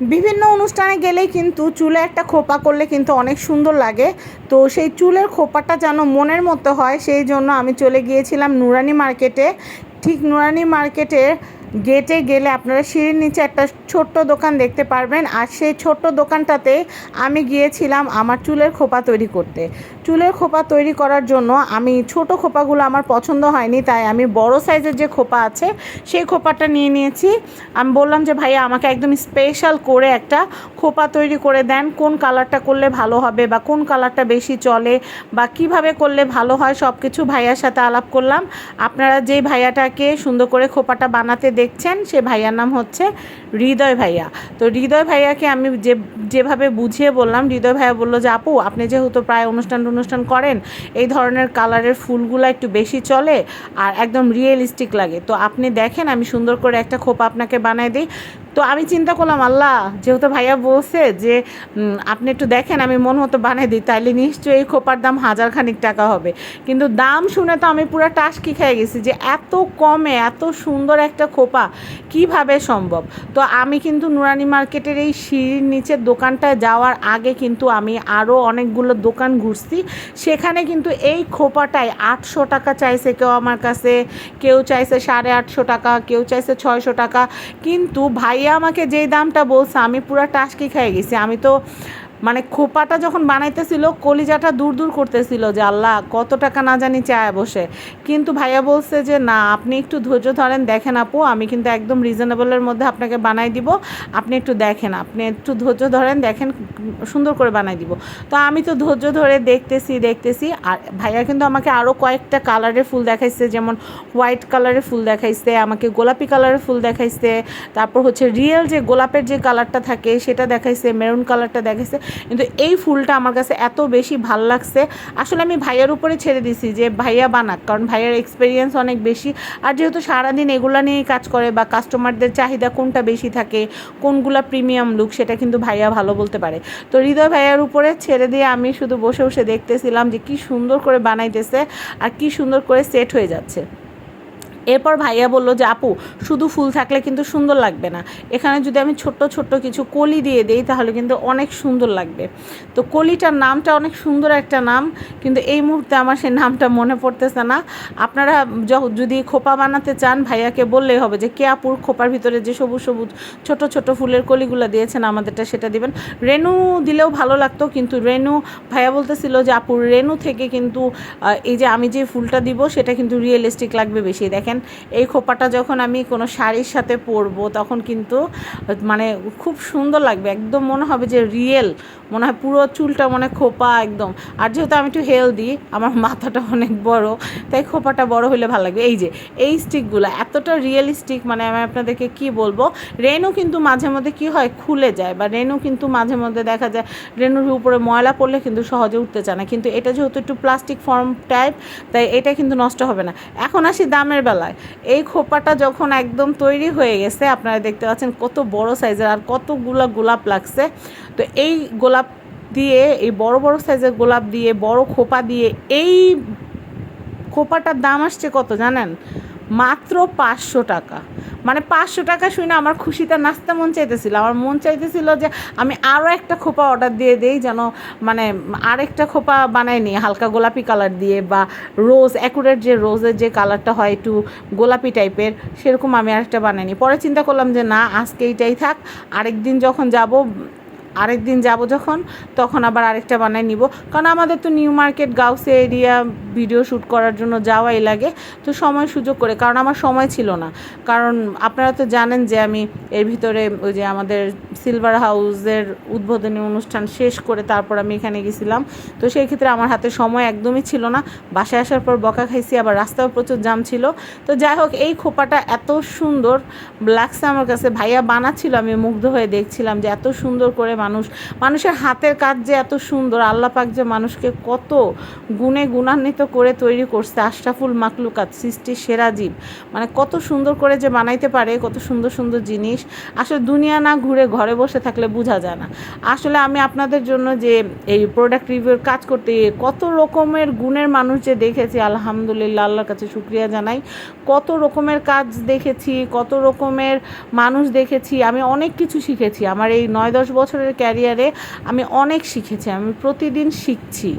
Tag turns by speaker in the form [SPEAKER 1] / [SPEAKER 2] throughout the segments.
[SPEAKER 1] বিভিন্ন অনুষ্ঠানে গেলেই কিন্তু চুলে একটা খোপা করলে কিন্তু অনেক সুন্দর লাগে। তো সেই চুলের খোপাটা যেন মনের মতো হয়, সেই জন্য আমি চলে গিয়েছিলাম নুরানি মার্কেটে। ঠিক নুরানি মার্কেটের গেটে গেলে আপনারা সিঁড়ির নিচে একটা ছোট্ট দোকান দেখতে পারবেন। আর সেই ছোট্ট দোকানটাতে আমি গিয়েছিলাম আমার চুলের খোপা তৈরি করতে। চুলের খোপা তৈরি করার জন্য আমি ছোট খোপাগুলো আমার পছন্দ হয়নি, তাই আমি বড় সাইজের যে খোপা আছে, সেই খোপাটা নিয়ে নিয়েছি। আমি বললাম যে, ভাইয়া, আমাকে একদম স্পেশাল করে একটা খোপা তৈরি করে দেন। কোন কালারটা করলে ভালো হবে বা কোন কালারটা বেশি চলে বা কীভাবে করলে ভালো হয়? সব কিছু ভাইয়ার সাথে আলাপ করলাম। আপনারা যেই ভাইয়াটাকে সুন্দর করে খোপাটা বানাতে দেখছেন, সে ভাইয়ার নাম হচ্ছে হৃদয় ভাইয়া। তো হৃদয় ভাইয়াকে আমি যে, যেভাবে বুঝিয়ে বললাম, হৃদয় ভাইয়া বলল যে, আপু, আপনি যেহেতু প্রায় অনুষ্ঠান অনুষ্ঠান করেন, এই ধরনের কালারের ফুলগুলো একটু বেশি চলে আর একদম রিয়েলিস্টিক লাগে। তো আপনি দেখেন, আমি সুন্দর করে একটা খোপা আপনাকে বানাই দিই। তো আমি চিন্তা করলাম, আল্লাহ, যেহেতু ভাইয়া বলছে যে আপনি একটু দেখেন, আমি মন মতো বানিয়ে দিই, তাইলে নিশ্চয়ই খোপার দাম হাজার খানিক টাকা হবে। কিন্তু দাম শুনে তো আমি পুরো টাসকি খেয়ে গেছি যে, এত কমে, এত সুন্দর একটা খোপা, কীভাবে সম্ভব? তো আমি কিন্তু নুরানি মার্কেটের এই সিঁড়ির নিচের দোকানটায় যাওয়ার আগে কিন্তু আমি আরও অনেকগুলো দোকান ঘুরছি। সেখানে কিন্তু এই খোপাটাই আটশো টাকা চাইছে কেউ আমার কাছে, কেউ চাইছে সাড়ে আটশো টাকা, কেউ চাইছে ছয়শো টাকা। কিন্তু ভাইয়া আমাকে যেই দামটা বলছে আমি পুরো টাসকি খেয়ে গেছি। আমি তো মানে খোপাটা যখন বানাইতেছিল, কলিজাটা দূর দূর করতেছিল যে, আল্লাহ, কত টাকা না জানি চায় বসে। কিন্তু ভাইয়া বলছে যে, না, আপনি একটু ধৈর্য ধরেন, দেখেন আপু, আমি কিন্তু একদম রিজনেবলের মধ্যে আপনাকে বানাই দিব। আপনি একটু দেখেন, আপনি একটু ধৈর্য ধরেন, দেখেন, সুন্দর করে বানাই দিব। তো আমি তো ধৈর্য ধরে দেখতেছি দেখতেছি, আর ভাইয়া কিন্তু আমাকে আরও কয়েকটা কালারের ফুল দেখাইছে, যেমন হোয়াইট কালারের ফুল দেখাইছে, আমাকে গোলাপি কালারের ফুল দেখাইছে, তারপর হচ্ছে রিয়েল যে গোলাপের যে কালারটা থাকে, সেটা দেখাইছে মেরুন কালারটা দেখাইছে। কিন্তু এই ফুলটা আমার কাছে এত বেশি ভালো লাগছে। আসলে আমি ভাইয়ার উপরে ছেড়ে দিছি যে ভাইয়া বানাক, কারণ ভাইয়ার এক্সপিরিয়েন্স অনেক বেশি। আর যেহেতু সারাদিন এগুলা নিয়েই কাজ করে বা কাস্টমারদের চাহিদা কোনটা বেশি থাকে, কোনগুলা প্রিমিয়াম লুক সেটা কিন্তু ভাইয়া ভালো বলতে পারে। তো হৃদয় ভাইয়ার উপরে ছেড়ে দিয়ে আমি শুধু বসে বসে দেখতেছিলাম যে কি সুন্দর করে বানাইতেছে আর কি সুন্দর করে সেট হয়ে যাচ্ছে। এরপর ভাইয়া বলল যে, আপু, শুধু ফুল থাকলে কিন্তু সুন্দর লাগবে না। এখানে যদি আমি ছোট্ট ছোট্ট কিছু কলি দিয়ে দিই, তাহলে কিন্তু অনেক সুন্দর লাগবে। তো কলিটার নামটা অনেক সুন্দর একটা নাম, কিন্তু এই মুহূর্তে আমার সেই নামটা মনে পড়তেছে না। আপনারা যদি খোপা বানাতে চান, ভাইয়াকে বললেই হবে যে, কে আপুর খোপার ভিতরে যে সবুজ সবুজ, ছোট ছোট ফুলের কলিগুলো দিয়েছেন, আমাদেরটা সেটা দিবেন। রেনু দিলেও ভালো লাগতো, কিন্তু রেনু, ভাইয়া বলতেছিল যে, আপুর রেনু থেকে কিন্তু এই যে আমি যে ফুলটা দিব, সেটা কিন্তু রিয়েলিস্টিক লাগবে বেশি। দেখেন এই খোপাটা যখন আমি কোনো শাড়ির সাথে পরবো, তখন কিন্তু মানে খুব সুন্দর লাগবে, একদম মনে হবে যে রিয়েল মনে হয় পুরো চুলটা মনে খোপা একদম। আর যেহেতু আমি একটু হেলদি আমার মাথাটা অনেক বড়, তাই খোপাটা বড় হলে ভালো লাগবে। এই যে, এই স্টিকগুলো এতটা রিয়েলিস্টিক মানে আমি আপনাদেরকে কি বলব, রেনু কিন্তু মাঝে মধ্যে কি হয়, খুলে যায়, বা রেনু কিন্তু মাঝে মধ্যে দেখা যায়, রেনুর উপরে ময়লা পড়লে কিন্তু সহজে উঠতে চায় না। কিন্তু এটা যেহেতু একটু প্লাস্টিক ফর্ম টাইপ তাই এটা কিন্তু নষ্ট হবে না। এখন আসি দামের বেলায় এই খোপাটা যখন একদম তৈরি হয়ে গেছে, আপনারা দেখতে পাচ্ছেন কত বড় সাইজের আর কতগুলো গোলাপ লাগছে। তো এই গোলাপ দিয়ে, এই বড় বড় সাইজের গোলাপ দিয়ে, বড় খোপা দিয়ে এই খোপাটার দাম আসছে কত জানেন? মাত্র পাঁচশো টাকা। মানে পাঁচশো টাকা শুনে আমার খুশিতে নাচতে মন চাইতেছিল। আমার মন চাইতেছিল যে আমি আরও একটা খোপা অর্ডার দিয়ে দিই যেন মানে আরেকটা খোপা বানাই নিই, হালকা গোলাপি কালার দিয়ে বা রোজ অ্যাকুরেট যে রোজের যে কালারটা হয় একটু গোলাপি টাইপের সেরকম আমি আরেকটা বানাই নিই। পরে চিন্তা করলাম যে না, আজকে এইটাই থাক, আরেকদিন যখন যাব আরেক দিন যাব যখন, তখন আবার আরেকটা বানাই নিব। কারণ আমাদের তো নিউ মার্কেট, গাউসে এরিয়া ভিডিও শ্যুট করার জন্য যাওয়াই লাগে। তো সময় সুযোগ করে, কারণ আমার সময় ছিল না। কারণ আপনারা তো জানেন যে আমি এর ভিতরে ওই যে আমাদের সিলভার হাউসের উদ্বোধনী অনুষ্ঠান শেষ করে তারপর আমি এখানে গেছিলাম। তো সেই ক্ষেত্রে আমার হাতে সময় একদমই ছিল না। বাসায় আসার পর বকা খাইছি, আবার রাস্তাও প্রচুর জাম ছিল। তো যাই হোক, এই খোপাটা এত সুন্দর, লাগছে আমার কাছে। ভাইয়া বানাচ্ছিল, আমি মুগ্ধ হয়ে দেখছিলাম যে এত সুন্দর করে মানুষ। মানুষের হাতের কাজ যে এত সুন্দর, আল্লাহ পাক যে মানুষকে কত গুণে গুণান্বিত করে তৈরি করছে। আশরাফুল মাকলুকাত সৃষ্টির সেরা জীব। মানে কত সুন্দর করে যে বানাইতে পারে, কত সুন্দর সুন্দর জিনিস। আসলে দুনিয়া না ঘুরে ঘরে বসে থাকলে বোঝা যায় না। আসলে আমি আপনাদের জন্য যে এই প্রোডাক্ট রিভিউর কাজ করতে কত রকমের গুণের মানুষ যে দেখেছি, আলহামদুলিল্লাহ, আল্লাহর কাছে শুক্রিয়া জানাই। কত রকমের কাজ দেখেছি, কত রকমের মানুষ দেখেছি। আমি অনেক কিছু শিখেছি। আমার এই নয় দশ বছরের ক্যারিয়ারে আমি অনেক শিখেছি, আমি প্রতিদিন শিখছি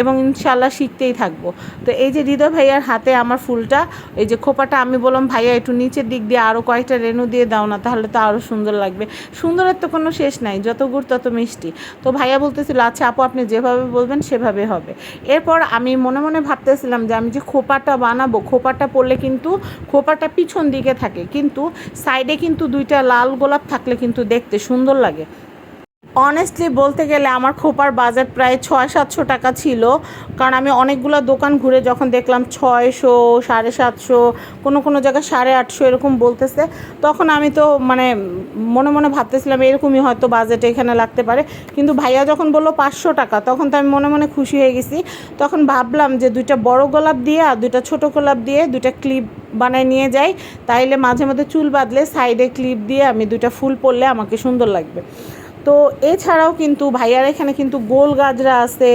[SPEAKER 1] এবং ইনশাল্লাহ শিখতেই থাকব। তো এই যে হৃদয় ভাইয়ার হাতে আমার ফুলটা, এই যে খোপাটা আমি বললাম, ভাইয়া, একটু নিচের দিক দিয়ে আরও কয়েকটা রেণু দিয়ে দাও না, তাহলে তো আরও সুন্দর লাগবে। সুন্দরের তো কোনো শেষ নাই, যত গুড় তত মিষ্টি। তো ভাইয়া বলতেছিল আচ্ছা আপু, আপনি যেভাবে বলবেন সেভাবে হবে। এরপর আমি মনে মনে ভাবতেছিলাম যে আমি যে খোপাটা বানাবো, খোপাটা পড়লে কিন্তু খোপাটা পিছন দিকে থাকে, কিন্তু সাইডে কিন্তু দুইটা লাল গোলাপ থাকলে কিন্তু দেখতে সুন্দর লাগে। অনেস্টলি বলতে গেলে আমার খোপার বাজেট প্রায় ছয়, সাতশো টাকা ছিল। কারণ আমি অনেকগুলো দোকান ঘুরে যখন দেখলাম ছয়শো, সাড়ে সাতশো, কোনো কোনো জায়গায় সাড়ে আটশো এরকম বলতেছে, তখন আমি তো মানে মনে মনে ভাবতেছিলাম এরকমই হয়তো বাজেট এখানে লাগতে পারে। কিন্তু ভাইয়া যখন বলল পাঁচশো টাকা, তখন তো আমি মনে মনে খুশি হয়ে গেছি। তখন ভাবলাম যে দুইটা বড় গোলাপ দিয়ে আর দুইটা ছোট গোলাপ দিয়ে দুইটা ক্লিপ বানায় নিয়ে যাই। তাইলে মাঝে মাঝে চুল বাঁধলে সাইডে ক্লিপ দিয়ে আমি দুইটা ফুল পরলে আমাকে সুন্দর লাগবে। তো এছাড়াও কিন্তু ভাইয়ার এখানে কিন্তু গোল গাজরা আছে,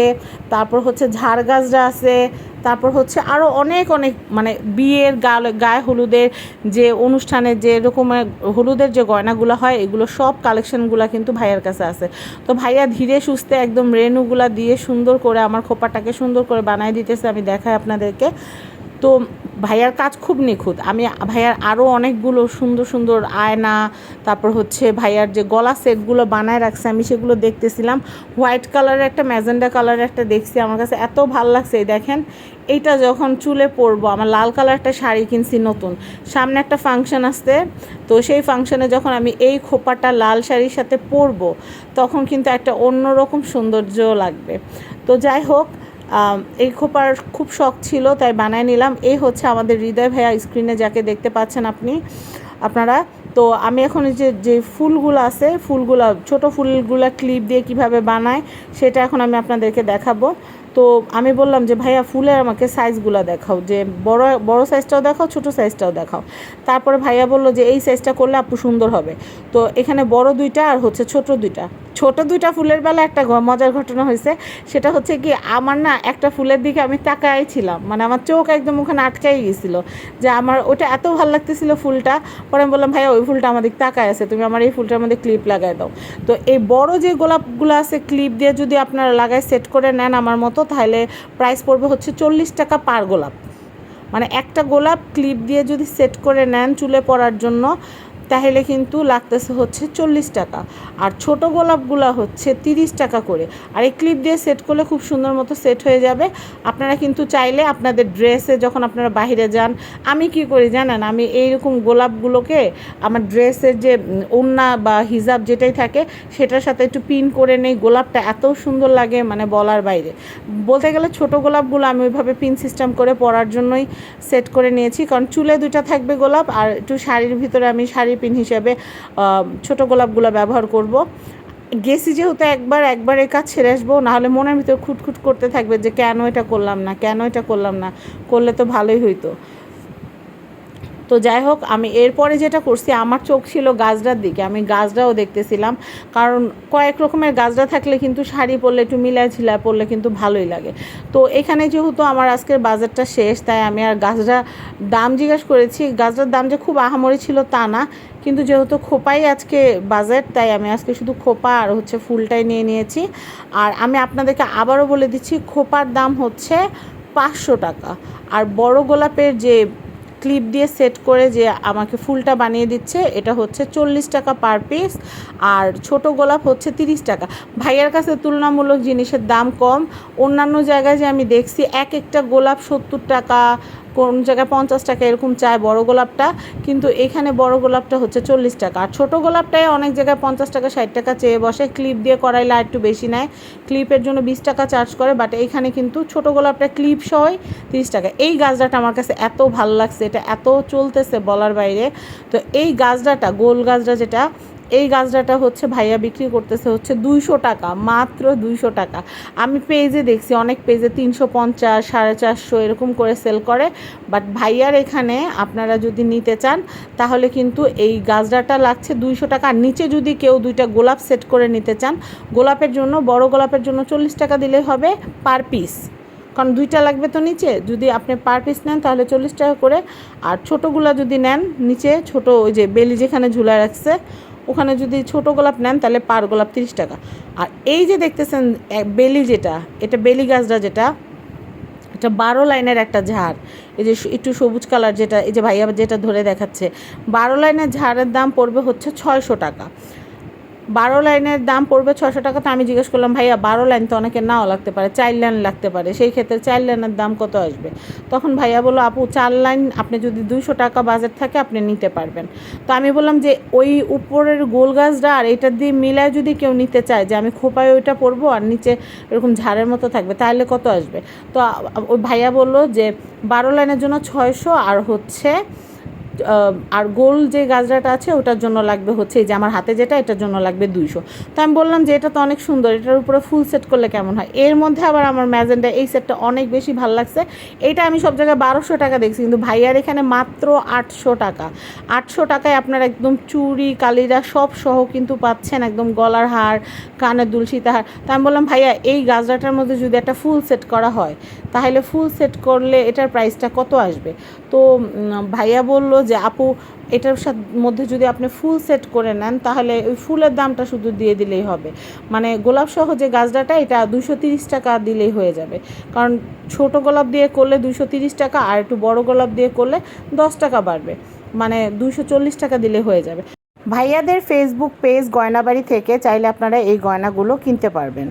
[SPEAKER 1] তারপর হচ্ছে ঝাড় গাজরা আছে, তারপর হচ্ছে আরও অনেক অনেক মানে বিয়ের গায়ে গায়ে হলুদের যে অনুষ্ঠানে যে রকমের হলুদের যে গয়নাগুলো হয়, এগুলো সব কালেকশনগুলো কিন্তু ভাইয়ার কাছে আছে। তো ভাইয়া ধীরে সুস্থে একদম রেণুগুলা দিয়ে সুন্দর করে, আমার খোপাটাকে সুন্দর করে বানায় দিতেছে, আমি দেখাই আপনাদেরকে। তো ভাইয়ার কাজ খুব নিখুঁত। আমি ভাইয়ার আরও অনেকগুলো সুন্দর সুন্দর আয়না, তারপর হচ্ছে ভাইয়ার যে গলা সেটগুলো বানায় রাখছে, আমি সেগুলো দেখতেছিলাম। হোয়াইট কালারের একটা, ম্যাজেন্ডা কালারের একটা দেখছি। আমার কাছে এত ভালো লাগছে দেখেন। এইটা যখন চুলে পরবো, আমার লাল কালার একটা শাড়ি কিনছি নতুন। সামনে একটা ফাংশন আসতে তো সেই ফাংশনে যখন আমি এই খোপাটা লাল শাড়ির সাথে পরবো, তখন কিন্তু একটা অন্যরকম সৌন্দর্য লাগবে। তো যাই হোক এই খোপার খুব শখ ছিল, তাই বানায় নিলাম। এই হচ্ছে আমাদের হৃদয় ভাইয়া স্ক্রিনে যাকে দেখতে পাচ্ছেন আপনি, আপনারা। তো আমি এখন যে যে ফুলগুলো আছে, ফুলগুলো, ছোট ফুলগুলো ক্লিপ দিয়ে কীভাবে বানায়, সেটা এখন আমি আপনাদেরকে দেখাবো। তো আমি বললাম যে, ভাইয়া, ফুলের আমাকে সাইজগুলো দেখাও। যে, বড় বড় সাইজটাও দেখাও, ছোট সাইজটাও দেখাও। তারপরে ভাইয়া বলল যে, এই সাইজটা করলে আপু সুন্দর হবে। তো এখানে বড় দুইটা আর হচ্ছে ছোট দুইটা। ছোট দুইটা ফুলের বেলা একটা মজার ঘটনা হয়েছে। সেটা হচ্ছে কি, আমার না একটা ফুলের দিকে আমি তাকাই ছিলাম। মানে আমার চোখ একদম ওখানে আটকাই গেছিল যে, আমার ওটা এত ভালো লাগতেছিল ফুলটা। পরে আমি বললাম, ভাইয়া, ওই ফুলটা আমাদের তাকায় আছে। তুমি আমার এই ফুলটার মধ্যে ক্লিপ লাগাই দাও। তো এই বড় যে গোলাপগুলো আছে ক্লিপ দিয়ে যদি আপনারা লাগায় সেট করে নেন আমার মতো তাহলে প্রাইস পড়বে হচ্ছে চল্লিশ টাকা পার গোলাপ। মানে একটা গোলাপ ক্লিপ দিয়ে যদি সেট করে নেন চুলে পড়ার জন্য তাহলে কিন্তু লাগতেছে হচ্ছে চল্লিশ টাকা। আর ছোট গোলাপগুলো হচ্ছে তিরিশ টাকা করে। আর এই ক্লিপ দিয়ে সেট করলে খুব সুন্দর মতো সেট হয়ে যাবে। আপনারা কিন্তু চাইলে আপনাদের ড্রেসে যখন আপনারা বাইরে যান, আমি কি করি জানেন? আমি এইরকম গোলাপগুলোকে আমার ড্রেসের যে ওড়না বা হিজাব যেটাই থাকে, সেটার সাথে একটু পিন করে নেই। গোলাপটা এত সুন্দর লাগে মানে বলার বাইরে। বলতে গেলে ছোট গোলাপগুলো আমি ওইভাবে পিন সিস্টেম করে পরার জন্যই সেট করে নিয়েছি। কারণ চুলে দুইটা থাকবে গোলাপ আর একটু শাড়ির ভিতরে আমি শাড়ি পিন হিসাবে ছোট গোলাপগুলো ব্যবহার করব। গেছি যেহেতু একবার একবার কাজ ছেড়ে আসব, নাহলে মনের ভিতর খুটখুট করতে থাকবে যে কেন এটা করলাম না, কেন এটা করলাম না, করলে তো ভালোই হইতো। তো যাই হোক, আমি এরপরে যেটা করছি, আমার চোখ ছিল গাজরার দিকে। আমি গাজরাও দেখতেছিলাম, কারণ কয়েক রকমের গাজরা থাকলে কিন্তু শাড়ি পরলে একটু মিলাই ঝিলা পরলে কিন্তু ভালোই লাগে। তো এখানে যেহেতু আমার আজকের বাজারটা শেষ, তাই আমি আর গাজরা দাম জিজ্ঞাসা করেছি। গাছটার দাম যে খুব আহামরি ছিল তা না, কিন্তু যেহেতু খোপাই আজকে বাজার, তাই আমি আজকে শুধু খোপা আর হচ্ছে ফুলটাই নিয়ে নিয়েছি। আর আমি আপনাদেরকে আবারও বলে দিচ্ছি, খোপার দাম হচ্ছে পাঁচশো টাকা। আর বড় গোলাপের যে ক্লিপ দিয়ে সেট করে যে আমাকে ফুলটা বানিয়ে দিচ্ছে, এটা হচ্ছে চল্লিশ টাকা পার পিস আর ছোট গোলাপ হচ্ছে তিরিশ টাকা। ভাইয়ের কাছে তুলনামূলক জিনিসের দাম কম। অন্যান্য জায়গায় যে আমি দেখছি, এক একটা গোলাপ সত্তর টাকা কোন জায়গায় পঞ্চাশ টাকা এরকম চায় বড় গোলাপটা, কিন্তু এখানে বড় গোলাপটা হচ্ছে চল্লিশ টাকা। আর ছোটো গোলাপটাই অনেক জায়গায় পঞ্চাশ টাকা, ষাট টাকা চেয়ে বসে। ক্লিপ দিয়ে করাইলে একটু বেশি নেয়। ক্লিপের জন্য বিশ টাকা চার্জ করে, বাট এখানে কিন্তু ছোটো গোলাপটা ক্লিপ সহই তিরিশ টাকা। এই গাছটাটা আমার কাছে এত ভালো লাগছে, এটা এত চলতেছে বলার বাইরে। তো এই গাছটাটা, গোল গাছটা যেটা এই গাজরাটা হচ্ছে ভাইয়া বিক্রি করতেছে হচ্ছে দুইশো টাকা, মাত্র দুইশো টাকা। আমি পেজে দেখছি, অনেক পেজে তিনশো পঞ্চাশ, সাড়ে চারশো এরকম করে সেল করে। বাট ভাইয়ার এখানে আপনারা যদি নিতে চান, তাহলে কিন্তু এই গাজরাটা লাগছে দুইশো টাকা। আর নিচে যদি কেউ দুইটা গোলাপ সেট করে নিতে চান, গোলাপের জন্য, বড় গোলাপের জন্য চল্লিশ টাকা দিলে হবে পার পিস কারণ দুইটা লাগবে তো নিচে, যদি আপনি পার পিস নেন তাহলে চল্লিশ টাকা করে। আর ছোটোগুলা যদি নেন, নিচে ছোট ওই যে বেলি যেখানে ঝুলা রাখছে ওখানে যদি ছোট গোলাপ নেন, তাহলে পার গোলাপ তিরিশ টাকা। আর এই যে দেখতেছেন বেলি যেটা, এটা বেলি গাছটা যেটা, এটা বারো লাইনের একটা ঝাড়। এই যে একটু সবুজ কালার যেটা, এই যে ভাইয়া যেটা ধরে দেখাচ্ছে, বারো লাইনের ঝাড়ের দাম পড়বে হচ্ছে ছয়শো টাকা। বারো লাইনের দাম পড়বে ছশো টাকা, তো আমি জিজ্ঞেস করলাম, ভাইয়া, বারো লাইন তো অনেকে নাও লাগতে পারে, চার লাইন লাগতে পারে, সেই ক্ষেত্রে চার লাইনের দাম কত আসবে? তখন ভাইয়া বলল, আপু, চার লাইন আপনি যদি দুইশো টাকা বাজেট থাকে, আপনি নিতে পারবেন। তো আমি বললাম যে, ওই উপরের গোল গাছটা আর এটা দিয়ে মিলায় যদি কেউ নিতে চায় যে, আমি খোপায় ওইটা পরবো আর নিচে এরকম ঝাড়ের মতো থাকবে, তাহলে কত আসবে? তো ওই ভাইয়া বলল যে, বারো লাইনের জন্য ছয়শো আর হচ্ছে আর গোল যে গাজরাটা আছে, ওটার জন্য লাগবে হচ্ছে এই যে আমার হাতে যেটা, এটার জন্য লাগবে দুইশো। তো আমি বললাম যে এটা তো অনেক সুন্দর, এটার উপরে ফুল সেট করলে কেমন হয়? এর মধ্যে আবার আমার ম্যাজেন্ডা এই সেটটা অনেক বেশি ভালো লাগছে। এইটা আমি সব জায়গায় বারোশো টাকা দেখছি, কিন্তু ভাইয়ার এখানে মাত্র আটশো টাকা। আটশো টাকায় আপনার একদম চুড়ি, কালিরা সব সহ কিন্তু পাচ্ছেন একদম গলার হার, কানের দুল হার। তো আমি বললাম, ভাইয়া, এই গাজরাটার মধ্যে যদি একটা ফুল সেট করা হয় তাহলে ফুল সেট করলে এটার প্রাইসটা কত আসবে? তো ভাইয়া বলল যে, আপু, এটার মধ্যে যদি আপনি ফুল সেট করে নেন, তাহলে ওই ফুলের দামটা শুধু দিয়ে দিলেই হবে। মানে গোলাপ সহ যে গাজরাটা এটা দুশো তিরিশ টাকা দিলেই হয়ে যাবে। কারণ ছোট গোলাপ দিয়ে করলে দুশো তিরিশ টাকা, আর একটু বড় গোলাপ দিয়ে করলে দশ টাকা বাড়বে। মানে দুশো চল্লিশ টাকা দিলে হয়ে যাবে। ভাইয়াদের ফেসবুক পেজ গয়নাবাড়ি থেকে চাইলে আপনারা এই গয়নাগুলো কিনতে পারবেন।